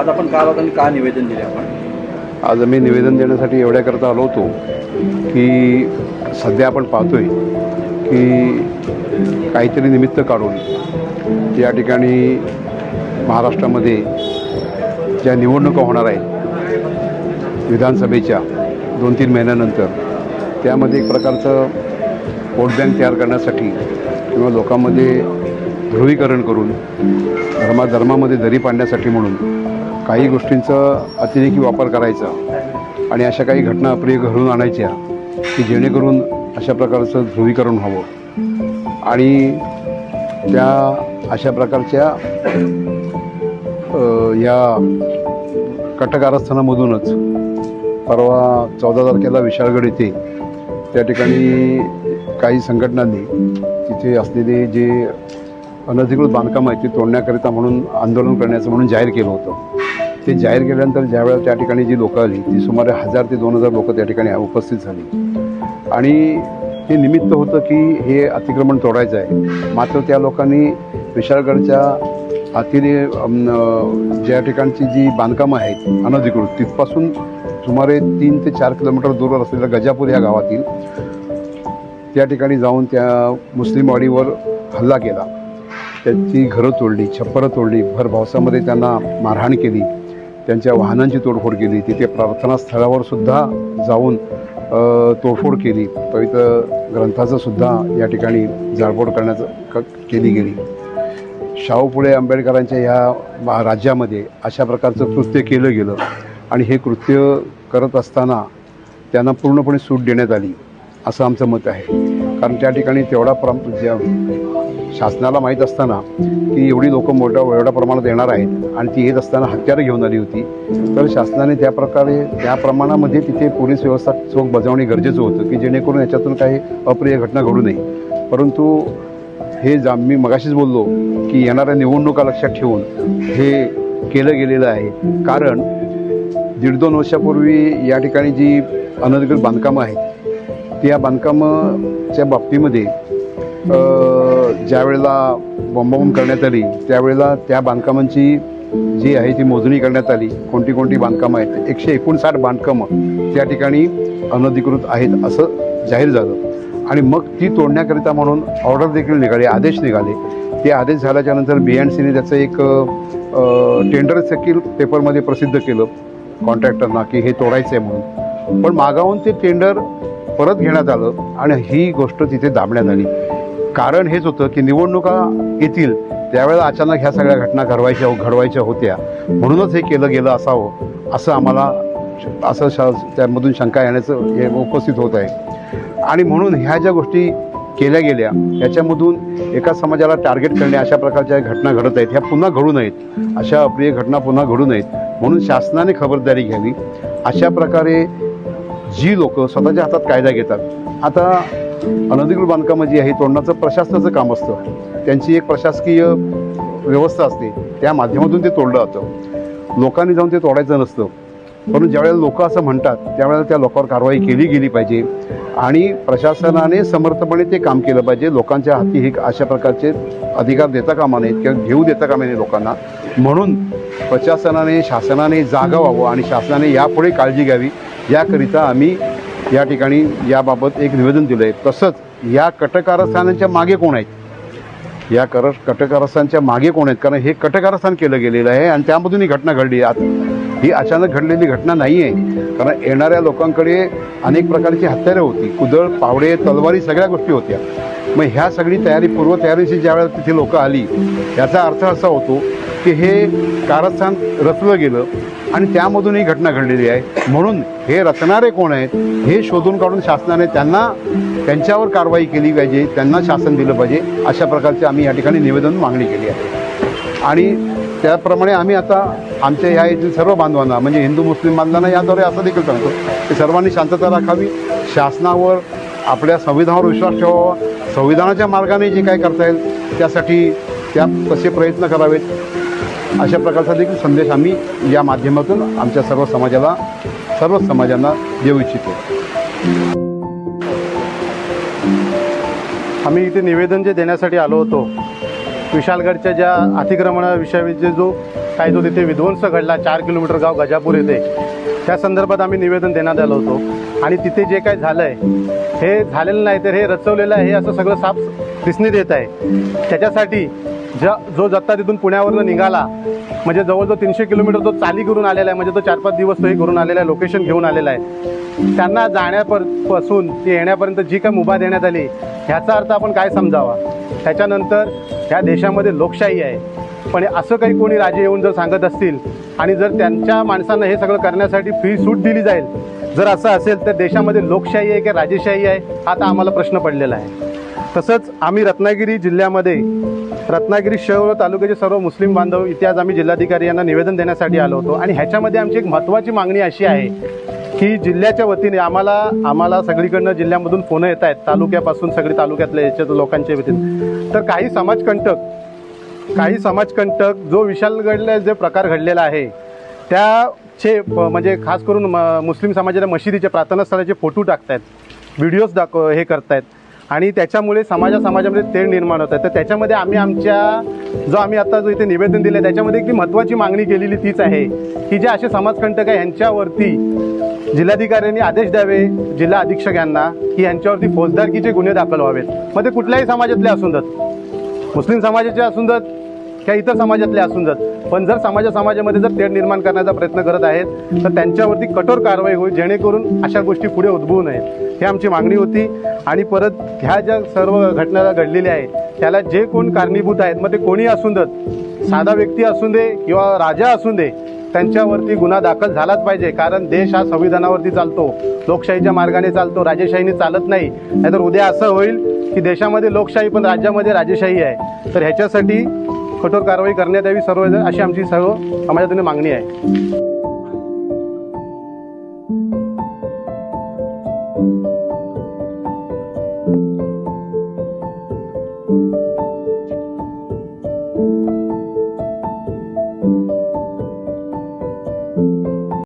आज आपण का आलात आणि का निवेदन दिले आपण? आज आम्ही निवेदन देण्यासाठी एवढ्याकरता आलो होतो की सध्या आपण पाहतोय की काहीतरी निमित्त काढून या ठिकाणी महाराष्ट्रामध्ये ज्या निवडणुका होणार आहेत विधानसभेच्या दोन तीन महिन्यानंतर त्यामध्ये एक प्रकारचं वोट बँक तयार करण्यासाठी किंवा लोकांमध्ये ध्रुवीकरण करून धर्माधर्मामध्ये दरी पाडण्यासाठी म्हणून काही गोष्टींचा अतिरेकी वापर करायचा आणि अशा काही घटना अप्रिय घडून आणायच्या की जेणेकरून अशा प्रकारचं ध्रुवीकरण व्हावं. आणि त्या अशा प्रकारच्या या कटकारस्थानामधूनच परवा चौदा तारखेला विशाळगड येथे त्या ठिकाणी काही संघटनांनी तिथे असलेले जे अनधिकृत बांधकाम आहे ते तोडण्याकरिता म्हणून आंदोलन करण्याचं म्हणून जाहीर केलं होतं. ते जाहीर केल्यानंतर ज्यावेळेला त्या ठिकाणी जी लोकं आली ती सुमारे हजार ते दोन हजार लोकं त्या ठिकाणी उपस्थित झाली. आणि हे निमित्त होतं की हे अतिक्रमण तोडायचं आहे. मात्र त्या लोकांनी विशाळगडच्या हातीने ज्या ठिकाणची जी बांधकामं आहेत अनधिकृत तिथपासून सुमारे तीन ते चार किलोमीटर दूरवर असलेल्या गजापूर या गावातील त्या ठिकाणी जाऊन त्या मुस्लिम वाडीवर हल्ला केला. त्याची घरं तोडली छप्परं तोडली. भर पावसामध्ये त्यांना मारहाण केली. त्यांच्या वाहनांची तोडफोड केली. तिथे प्रार्थना स्थळावर सुद्धा जाऊन तोडफोड केली. पवित्र ग्रंथाचं सुद्धा या ठिकाणी जाळपोड करण्याचं क केली गेली. शाहू फुले आंबेडकरांच्या ह्या राज्यामध्ये अशा प्रकारचं कृत्य केलं गेलं आणि हे कृत्य करत असताना त्यांना पूर्णपणे सूट देण्यात आली असं आमचं मत आहे. कारण त्या ठिकाणी तेवढा प्रम ज्या शासनाला माहीत असताना की एवढी लोकं मोठ्या एवढ्या प्रमाणात येणार आहेत आणि ती येत असताना हत्यारं घेऊन आली होती. तर शासनाने त्या प्रकारे त्या प्रमाणामध्ये तिथे पोलीस व्यवस्था चोख बजावणे गरजेचं होतं की जेणेकरून याच्यातून काही अप्रिय घटना घडू नये. परंतु हे जा मी मगाशीच बोललो की येणाऱ्या निवडणुका लक्षात ठेवून हे केलं गेलेलं आहे. कारण दीड दोन वर्षापूर्वी या ठिकाणी जी अनधिकृत बांधकामं आहेत त्या बांधकामाच्या बाबतीमध्ये ज्या वेळेला बॉम्बाबॉम्ब करण्यात आली त्यावेळेला त्या बांधकामांची जी आहे ती मोजणी करण्यात आली. कोणती कोणती बांधकामं आहेत? एकशे एकोणसाठ बांधकामं त्या ठिकाणी अनधिकृत आहेत असं जाहीर झालं. आणि मग ती तोडण्याकरिता म्हणून ऑर्डर देखील निघाले आदेश निघाले. ते आदेश झाल्याच्यानंतर बी एन सीने त्याचं एक टेंडर देखील पेपरमध्ये प्रसिद्ध केलं कॉन्ट्रॅक्टरना की हे तोडायचं आहे म्हणून. पण मागावून ते टेंडर परत घेण्यात आलं आणि ही गोष्ट तिथे दाबण्यात आली. कारण हेच होतं की निवडणुका येतील त्यावेळेला अचानक ह्या सगळ्या घटना घडवायच्या घडवायच्या होत्या. म्हणूनच हे केलं गेलं असावं असं आम्हाला असं शा त्यामधून शंका येण्याचं हे उपस्थित होत आहे. आणि म्हणून ह्या ज्या गोष्टी केल्या गेल्या याच्यामधून एका समाजाला टार्गेट करणे अशा प्रकारच्या घटना घडत आहेत ह्या पुन्हा घडू नयेत. अशा अप्रिय घटना पुन्हा घडू नयेत. म्हणून शासनाने खबरदारी घ्यावी. अशा प्रकारे जी लोक स्वतःच्या हातात कायदा घेतात. आता अनधिकृत बांधकामं जी आहे तोडण्याचं प्रशासनाचं काम असतं. त्यांची एक प्रशासकीय व्यवस्था असते. त्या माध्यमातून ते तोडलं जातं. लोकांनी जाऊन ते तोडायचं नसतं. परंतु ज्यावेळेला लोक असं म्हणतात त्यावेळेला त्या लोकांवर कारवाई केली गेली पाहिजे. आणि प्रशासनाने समर्थपणे ते काम केलं पाहिजे. लोकांच्या हाती हे अशा प्रकारचे अधिकार देता कामा नयेत किंवा घेऊ देता कामा नये लोकांना. म्हणून प्रशासनाने शासनाने जागा व्हावं आणि शासनाने यापुढे काळजी घ्यावी. याकरिता आम्ही या ठिकाणी याबाबत एक निवेदन दिलं आहे तसंच या कटकारस्थानांच्या मागे कोण आहेत? या कर कटकारस्थानच्या मागे कोण आहेत? कारण हे कटकारस्थान केलं गेलेलं आहे आणि त्यामधून ही घटना घडली. आज ही अचानक घडलेली घटना नाही आहे कारण येणाऱ्या लोकांकडे अनेक प्रकारची हत्यारं होती. कुदळ पावडे तलवारी सगळ्या गोष्टी होत्या. मग ह्या सगळी तयारी पूर्वतयारीची ज्यावेळेला तिथे लोकं आली याचा अर्थ असा होतो की हे कारस्थान रचलं गेलं आणि त्यामधून ही घटना घडलेली आहे. म्हणून हे रचणारे कोण आहेत हे शोधून काढून शासनाने त्यांना त्यांच्यावर कारवाई केली पाहिजे त्यांना शासन दिलं पाहिजे अशा प्रकारचे आम्ही या ठिकाणी निवेदन मागणी केली आहे. आणि त्याप्रमाणे आम्ही आता आमच्या ह्या येथील सर्व बांधवांना म्हणजे हिंदू मुस्लिम बांधवांना याद्वारे असं देखील सांगतो की सर्वांनी शांतता राखावी शासनावर आपल्या संविधानावर विश्वास ठेवावा संविधानाच्या मार्गाने जे काय करता येईल त्यासाठी त्या तसे प्रयत्न करावेत. अशा प्रकारचा देखील संदेश आम्ही या माध्यमातून आमच्या सर्व समाजाला सर्व समाजांना देऊ इच्छितो. आम्ही इथे निवेदन जे देण्यासाठी आलो होतो विशालगडच्या ज्या अतिक्रमणाविषयी जो काय जो तिथे विध्वंस घडला चार किलोमीटर गाव गजापूर येथे त्या संदर्भात आम्ही निवेदन देण्यात आलो होतो. आणि तिथे जे काय झालं आहे हे झालेलं नाही तर हे रचवलेलं आहे हे असं सगळं साफ दिसण्यात येत आहे. त्याच्यासाठी ज्या जो जत्ता तिथून पुण्यावरनं निघाला म्हणजे जवळजवळ तीनशे किलोमीटर तो चाली करून आलेला आहे म्हणजे तो चार पाच दिवस तोही करून आलेला आहे लोकेशन घेऊन आलेला आहे. त्यांना जाण्यापरपासून ते येण्यापर्यंत जी काय मुभा देण्यात आली ह्याचा अर्थ आपण काय समजावा? त्याच्यानंतर ह्या देशामध्ये लोकशाही आहे. पण असं काही कोणी राजे येऊन जर सांगत असतील आणि जर त्यांच्या माणसांना हे सगळं करण्यासाठी फ्री सूट दिली जाईल जर असं असेल तर देशामध्ये लोकशाही आहे की राजेशाही आहे? आता आम्हाला प्रश्न पडलेला आहे. तसंच आम्ही रत्नागिरी जिल्ह्यामध्ये रत्नागिरी शहर व तालुक्याचे सर्व मुस्लिम बांधव इथे आज आम्ही जिल्हाधिकारी यांना निवेदन देण्यासाठी आलो होतो. आणि ह्याच्यामध्ये आमची एक महत्त्वाची मागणी अशी आहे की जिल्ह्याच्या वतीने आम्हाला आम्हाला सगळीकडनं जिल्ह्यामधून फोनं येत आहेत तालुक्यापासून सगळी तालुक्यातल्या याच्या लोकांच्या वतीने. तर काही समाजकंटक काही समाजकंटक जो विशालगडला जे प्रकार घडलेला आहे त्याचे म्हणजे खास करून म- मुस्लिम समाजाच्या मशिदीचे प्रार्थनास्थळाचे फोटो टाकतायत व्हिडिओज दाखव हे करतायत. आणि त्याच्यामुळे समाजा समाजामध्ये तेढ निर्माण होत आहे तर त्याच्यामध्ये आम्ही आमच्या जो आम्ही आता जो इथे निवेदन दिलं आहे त्याच्यामध्ये एक महत्त्वाची मागणी केलेली तीच आहे की जे असे समाजकंटक आहे यांच्यावरती जिल्हाधिकाऱ्यांनी आदेश द्यावे जिल्हा अधीक्षक यांना की यांच्यावरती फौजदारकीचे गुन्हे दाखल व्हावेत. मग ते कुठल्याही समाजातले असून मुस्लिम समाजाचे असून किंवा इतर समाजातले असून जात पण जर समाजा समाजामध्ये जर तेढ निर्माण करण्याचा प्रयत्न करत आहेत तर त्यांच्यावरती कठोर कारवाई होईल जेणेकरून अशा गोष्टी पुढे उद्भवू नयेत. ही आमची मागणी होती. आणि परत ह्या ज्या सर्व घटना घडलेल्या आहेत त्याला जे कोण कारणीभूत आहेत मग ते कोणी असून देत साधा व्यक्ती असू दे किंवा राजा असू दे त्यांच्यावरती गुन्हा दाखल झालाच पाहिजे. कारण देश हा संविधानावरती चालतो लोकशाहीच्या मार्गाने चालतो राजेशाहीने चालत नाही. नाहीतर उद्या असं होईल की देशामध्ये लोकशाही पण राज्यामध्ये राजेशाही आहे. तर ह्याच्यासाठी कठोर कारवाई करण्यात यावी सर्व अशी आमची सर्व समाजातून मागणी आहे.